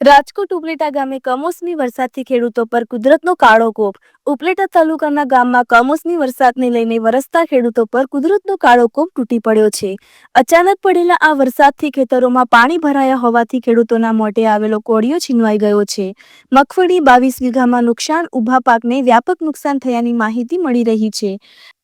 રાજકોટ ઉપલેટા ગામે કમોસમી વરસાદથી ખેડૂતો પર કુદરતનો કાળો કોપ. ઉપલેટા તાલુકાના ગામમાં કમોસમી વરસાદને લઈને વરસતા ખેડૂતો પર કુદરતનો કાળો કોપ તૂટી પડ્યો છે. અચાનક પડેલા આ વરસાદથી ખેતરોમાં પાણી ભરાયા હોવાથી ખેડૂતોના મોઢે આવેલો કોળિયો છીનવાઈ ગયો છે. મગફળી બાવીસ વીઘામાં નુકસાન, ઊભા પાકને વ્યાપક નુકસાન થયાની માહિતી મળી રહી છે.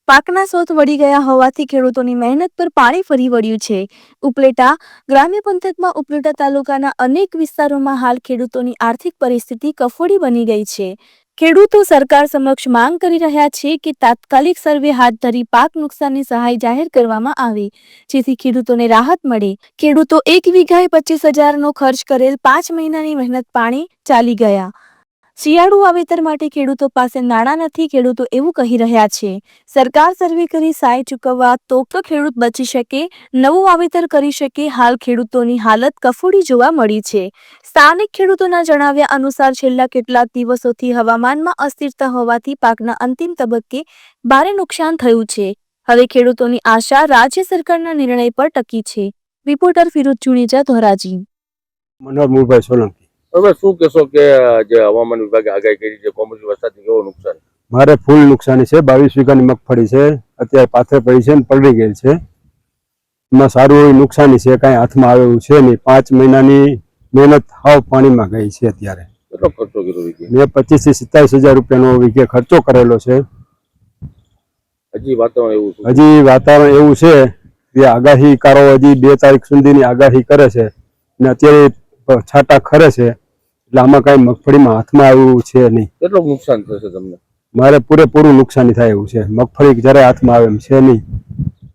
પાકના સોથ વળી ગયા હોવાથી ખેડૂતોની મહેનત પર પાણી ફરી વળ્યું છે. ઉપલેટા ગ્રામ્ય પંથકમાં ઉપલેટા તાલુકાના અનેક વિસ્તારોમાં હાલ ખેડૂતોની આર્થિક પરિસ્થિતિ કફોડી બની ગઈ છે. ખેડૂતો સરકાર સમક્ષ માંગ કરી રહ્યા છે કે તાત્કાલિક સર્વે હાથ ધરી પાક નુકસાનની સહાય જાહેર કરવામાં આવે, જેથી ખેડૂતોને રાહત મળે. ખેડૂતો એક વીઘાએ પચીસ હજારનો ખર્ચ કરેલ પાંચ મહિનાની મહેનત પાણી ચાલી ગયા. શિયાળુ વાવેતર માટે ખેડૂતો પાસે નાણાં નથી, ખેડૂતો એવું કહી રહ્યા છે. સરકાર સર્વે કરી સહાય ચૂકવવા તો ખેડૂત બચી શકે, નવું વાવેતર કરી શકે, હાલ ખેડૂતોની હાલત કફોડી જોવા મળી છે. સ્થાનિક ખેડૂતોના જણાવ્યા અનુસાર છેલ્લા કેટલાક દિવસોથી હવામાનમાં અસ્થિરતા હોવાથી પાકના અંતિમ તબક્કે ભારે નુકસાન થયું છે. હવે ખેડૂતોની આશા રાજ્ય સરકારના નિર્ણય પર ટકી છે. રિપોર્ટર ફિરોજ જુનેજા ધોરાજી. મનોહર મુરભાઈ સોલંકી. હવે શું કહેશો કે જે હવામાન વિભાગે આગાહી કરી છે કોમર્શિયલ વરસાદથી કેવું નુકસાન? મારે ફૂલ નુકસાની છે બાવીસ વીઘાની મગફળી છે અત્યારે પાથરે પડી છે ને પલળી ગઈ છે. એમાં સારું એવી નુકસાની છે કાંઈ હાથમાં આવે એવું છે નહીં. પાંચ મહિનાની મહેનત હાવ પાણીમાં ગઈ છે અત્યારે. કેટલો ખર્ચો કર્યો વિશે મેં પચીસથી સત્તાવીસ હજાર રૂપિયાનો વીઘે ખર્ચો કરેલો છે. હજી વાતાવરણ એવું છે હજી વાતાવરણ એવું છે કે આગાહીકારો હજી બે તારીખ સુધીની આગાહી કરે છે. અને અત્યારે છાંટા ખરે છે. એટલે આમાં કાંઈ મગફળીમાં હાથમાં આવ્યું છે નહીં. કેટલું નુકસાન થશે તમને? મારે પૂરેપૂરું નુકસાની થાય એવું છે. મગફળી જ્યારે હાથમાં આવે એમ છે નહીં.